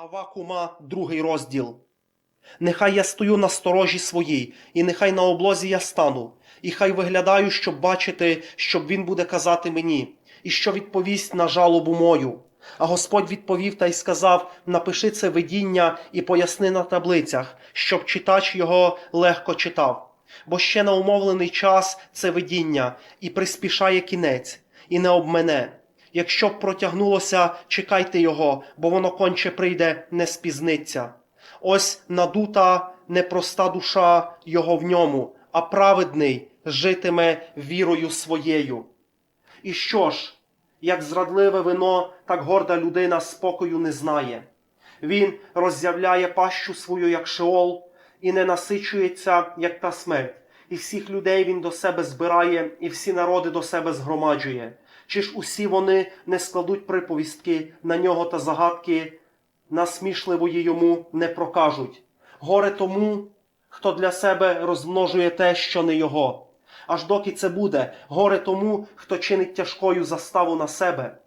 Авакума, другий розділ. Нехай я стою на сторожі своїй, і нехай на облозі я стану, і хай виглядаю, щоб бачити, щоб він буде казати мені, і що відповість на жалобу мою. А Господь відповів та й сказав: Напиши це видіння і поясни на таблицях, щоб читач його легко читав. Бо ще на умовлений час це видіння, і приспішає кінець, і не обмене. Якщо б протягнулося, чекайте його, бо воно конче прийде, не спізниться. Ось надута непроста душа його в ньому, а праведний житиме вірою своєю. І що ж, як зрадливе вино, так горда людина спокою не знає. Він роззявляє пащу свою, як шеол, і не насичується, як та смерть. І всіх людей він до себе збирає, і всі народи до себе згромаджує. Чи ж усі вони не складуть приповістки на нього та загадки, насмішливої йому не прокажуть. Горе тому, хто для себе розмножує те, що не його. Аж доки це буде, горе тому, хто чинить тяжкою заставу на себе.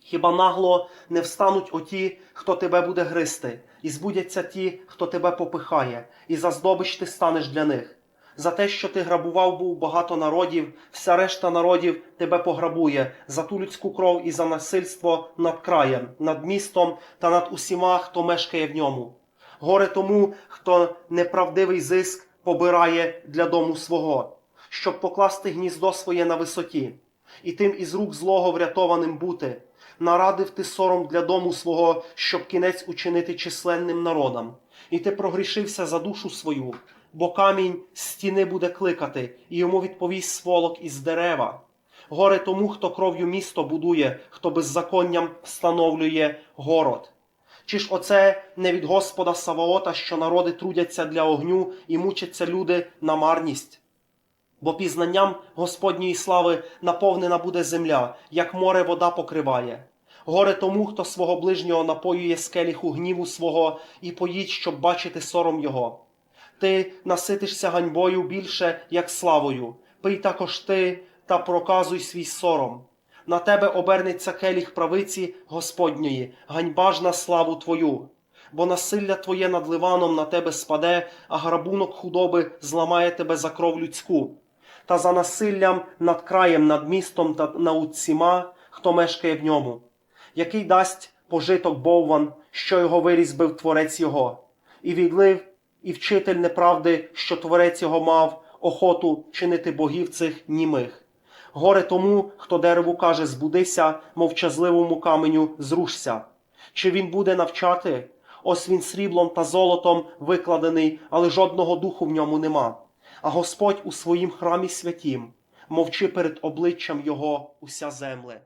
Хіба нагло не встануть оті, хто тебе буде гризти, і збудяться ті, хто тебе попихає, і за здобич ти станеш для них. За те, що ти грабував був багато народів, вся решта народів тебе пограбує за ту людську кров і за насильство над краєм, над містом та над усіма, хто мешкає в ньому. Горе тому, хто неправдивий зиск побирає для дому свого, щоб покласти гніздо своє на висоті, і тим із рук злого врятованим бути. Нарадив ти сором для дому свого, щоб кінець учинити численним народам. І ти прогрішився за душу свою, бо камінь стіни буде кликати, і йому відповість сволок із дерева. Горе тому, хто кров'ю місто будує, хто беззаконням встановлює город. Чи ж оце не від Господа Саваота, що народи трудяться для огню і мучаться люди на марність? Бо пізнанням Господньої слави наповнена буде земля, як море вода покриває. Горе тому, хто свого ближнього напоює скеліху гніву свого і поїть, щоб бачити сором його. Ти наситишся ганьбою більше, як славою. Пий також ти та проказуй свій сором. На тебе обернеться келіх правиці Господньої, ганьба ж на славу твою. Бо насилля твоє над ливаном на тебе спаде, а грабунок худоби зламає тебе за кров людську. Та за насиллям над краєм, над містом та над усіма, хто мешкає в ньому, який дасть пожиток Бовван, що його вирізбив творець його, і відлив, і вчитель неправди, що творець його мав охоту чинити богів цих німих. Горе тому, хто дереву каже збудися, мовчазливому каменю зрушся. Чи він буде навчати? Ось він сріблом та золотом викладений, але жодного духу в ньому нема. А Господь у своїм храмі святім мовчи перед обличчям Його уся земле.